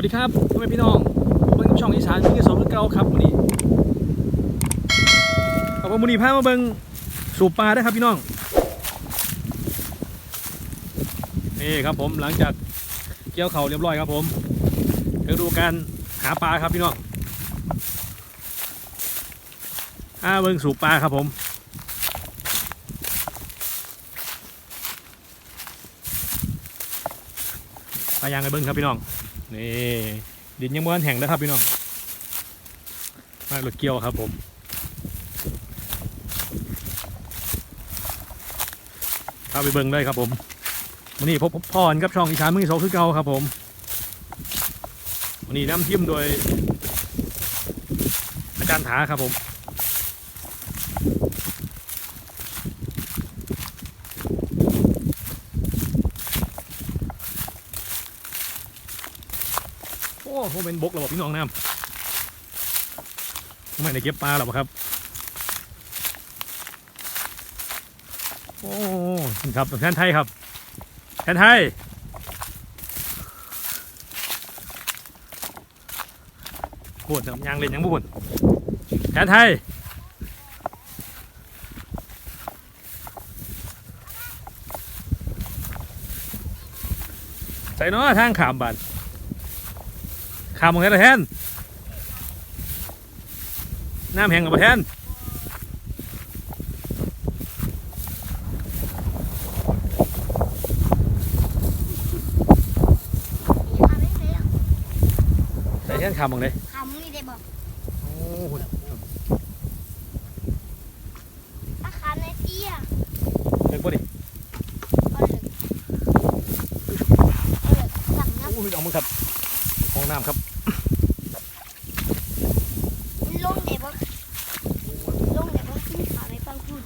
วัสดีครับพ่อแม่พี่น้องเบิ่งช่องอีสานมีสองคือเก่าครับมื้อนี้ขอบคุณมื้อนี้พามาเบิ่งสูบปลาเด้ครับพี่น้อง นี่ครับผมหลังจากเกี่ยวเข่าเรียบร้อยครับผมเดี๋ยวดูการหาปลาครับพี่น้องอ่าเบิ่งสูบปลาครับผมปลายางไอ้เบิ้งครับพี่น้อง นี่ดินยังม้วนแห้งนะครับพี่น้องมารถเกี่ยวครับผมข้าไปเบิ้งได้ครับผมวันนี้พบพ่อนกับช่องอีสานมือสองคือเก่าครับผมวันนี้น้ำทิมโดย อาจารย์ถาครับผม อ้โหเป็นบกระบบพี่น้องน้ำไม่ได้เก็บปลาหรอกครับ โอ้ครับแทนไทยครับแทนไทยพูดยางเล่นยังบุญแทนไทยใส่เนาะทางขามบัน ขามของแท้ละแทนน้ำแห้งกับประแทนทำไม่เลยอะใส่แทนขามของเลยทำนี่ได้บอกโอ้โหถ้าขาในเตี้ยเด็กบ่ดิก็เลยเออสั่งน้โอ้ยเอามือครับห้อง น้ำครับำลงเดี๋ยวบอกลงเดี๋ยวบอกขึ้นขาในฟังคุณ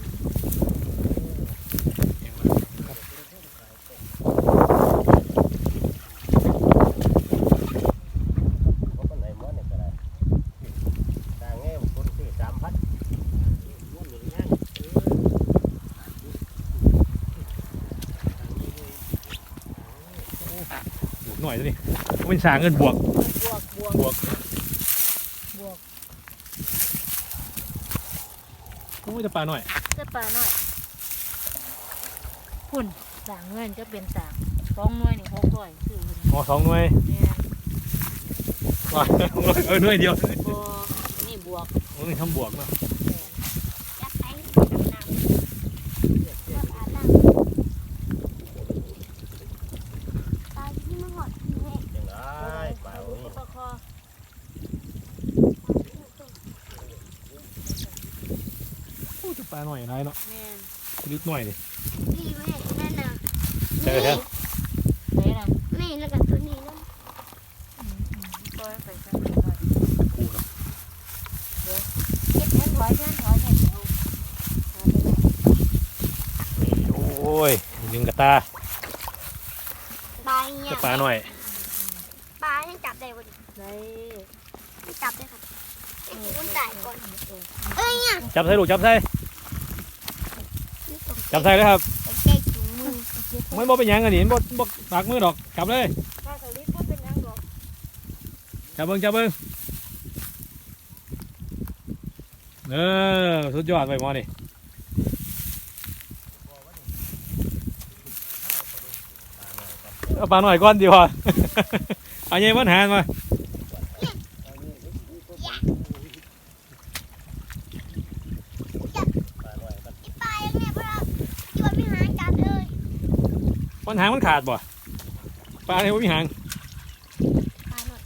เขาก็ไหนมาเนี่ยก็ได้ต่างแง่คนซื้อสามพันนู่นนี่นั่น บวก หน่อยตัวนี้เป็นสางเงินบวกบวกบวกบวกบวกโอ้ยจะปลาหน่อยเสื้อปลาหน่อยพุ่นสางเงินจะเป็นสางสองหน่วยนี่หกร้อยคือพุ่นอ๋อสองหน่วยเนี่ยว้าเออหน่วยเดียวบวกนี่บวกโอ้ยทำบวกเนาะ จับไปจับน้ำจับอาบน้ำปลาที่มันหอดแม่ ยังไงเปล่า ลูก นี่ ปลาคอ โอ้ยจะ ปลาหน่อยอะไรเนาะแม่นนิดหน่อยดินี่แม่นั่นน่ะใช่ไหมครับไหนล่ะนี่แล้วก็ตัวนี้แล้วอืมอืมปล่อยไปซะเดี๋ยวก่อนปูครับเก็บแทนถอยแทนถอยเนี่ยเดี๋ยวเอาไปเลยโอ้ยยิงกระตาปลาเนี่ยจะปลาหน่อยปลาให้จับได้บ่ดิได้ให้จับได้ค่ะไอ้คุณตายก่อนเออเอ้ยเนี่ยจับใส่ลูกจับใส่นี่ตรง จับใส่เลยครับใกล้ถุงมือไม่บ่เป็นหยังอันนี้บ่บ่ปากมือดอกจับเลยถ้าสลิดก็เป็นยังหรอกจับเบิ้งจับเบิ้งเออสุดยอดไปหมอนี่เอาปลาหน่อยก้อนดีกว่า เอาเงี้ยมันหานมา ปลาหน่อยมัน ไอ้ปลาอย่างเนี้ยเพราะเราโยนไปหาจับเลย มันหางมันขาดบ่ปลาเนี่ยไม่มีหางปลาหน่อย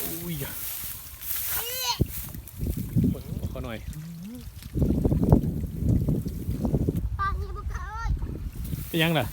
อุ้ยขอหน่อยปลาที่บุกเอ้ยเป็นยังล่ะ